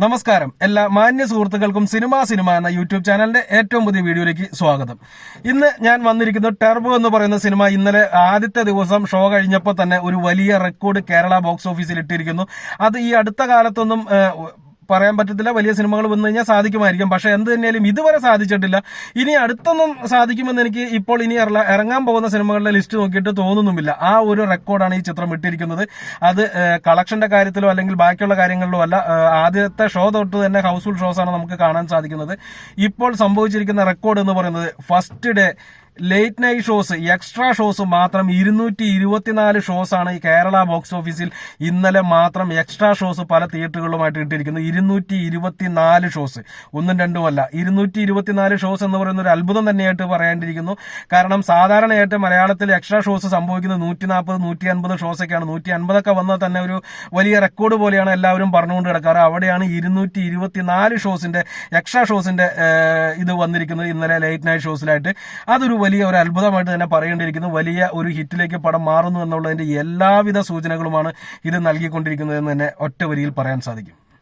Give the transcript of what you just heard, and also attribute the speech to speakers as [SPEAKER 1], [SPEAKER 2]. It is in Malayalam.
[SPEAKER 1] നമസ്കാരം. എല്ലാ മാന്യ സുഹൃത്തുക്കൾക്കും സിനിമ സിനിമ എന്ന യൂട്യൂബ് ചാനലിന്റെ ഏറ്റവും പുതിയ വീഡിയോയിലേക്ക് സ്വാഗതം. ഇന്ന് ഞാൻ വന്നിരിക്കുന്നത് ടെർബോ എന്ന് പറയുന്ന സിനിമ. ഇന്നലെ ആദ്യത്തെ ദിവസം ഷോ കഴിഞ്ഞപ്പോൾ തന്നെ ഒരു വലിയ റെക്കോർഡ് കേരള ബോക്സ് ഓഫീസിൽ ഇട്ടിരിക്കുന്നു. അത് ഈ അടുത്ത കാലത്തൊന്നും പറയാൻ പറ്റത്തില്ല. വലിയ സിനിമകൾ വന്നു കഴിഞ്ഞാൽ സാധിക്കുമായിരിക്കും. പക്ഷെ എന്ത് തന്നെയാലും ഇതുവരെ സാധിച്ചിട്ടില്ല. ഇനി അടുത്തൊന്നും സാധിക്കുമെന്ന് എനിക്ക് ഇപ്പോൾ ഇനി ഇറങ്ങാൻ പോകുന്ന സിനിമകളുടെ ലിസ്റ്റ് നോക്കിയിട്ട് തോന്നുന്നുമില്ല. ആ ഒരു റെക്കോർഡാണ് ഈ ചിത്രം ഇട്ടിരിക്കുന്നത്. അത് കളക്ഷന്റെ കാര്യത്തിലോ അല്ലെങ്കിൽ ബാക്കിയുള്ള കാര്യങ്ങളിലോ അല്ല ആദ്യത്തെ ഷോ തൊട്ട് തന്നെ ഹൗസ്ഫുൾ ഷോസ് ആണ് നമുക്ക് കാണാൻ സാധിക്കുന്നത്. ഇപ്പോൾ സംഭവിച്ചിരിക്കുന്ന റെക്കോർഡ് എന്ന് പറയുന്നത് first day late night shows extra shows മാത്രം ഇരുന്നൂറ്റി ഇരുപത്തിനാല് ഷോസ് ആണ് ഈ കേരള ബോക്സ് ഓഫീസിൽ ഇന്നലെ മാത്രം എക്സ്ട്രാ ഷോസ് പല തിയേറ്ററുകളുമായിട്ട് ഇട്ടിരിക്കുന്നത് ഇരുന്നൂറ്റി ഇരുപത്തിനാല് ഷോസ് ഒന്നും രണ്ടുമല്ല ഇരുന്നൂറ്റി ഇരുപത്തിനാല് ഷോസ് എന്ന് പറയുന്ന ഒരു അത്ഭുതം തന്നെയായിട്ട് പറയേണ്ടിയിരിക്കുന്നു കാരണം സാധാരണയായിട്ട് മലയാളത്തിൽ എക്സ്ട്രാ ഷോസ് സംഭവിക്കുന്നത് നൂറ്റി നാൽപ്പത് നൂറ്റി അൻപത് ഷോസ് ഒക്കെയാണ്. നൂറ്റി അൻപതൊക്കെ വന്നാൽ തന്നെ ഒരു വലിയ റെക്കോർഡ് പോലെയാണ് എല്ലാവരും പറഞ്ഞുകൊണ്ട് കിടക്കാറ്. അവിടെയാണ് ഇരുന്നൂറ്റി ഇരുപത്തിനാല് ഷോസിന്റെ എക്സ്ട്രാ ഷോസിന്റെ ഇത് വന്നിരിക്കുന്നത് ഇന്നലെ ലേറ്റ് നൈറ്റ് ഷോസിലായിട്ട് അതൊരു വലിയ ഒരു അത്ഭുതമായിട്ട് തന്നെ പറയേണ്ടിയിരിക്കുന്നു. വലിയ ഒരു ഹിറ്റിലേക്ക് പടം മാറുന്നു എന്നുള്ളതിന്റെ എല്ലാവിധ സൂചനകളുമാണ് ഇത് നൽകിക്കൊണ്ടിരിക്കുന്നത് എന്ന് തന്നെ ഒറ്റ വരിയിൽ പറയാൻ സാധിക്കും.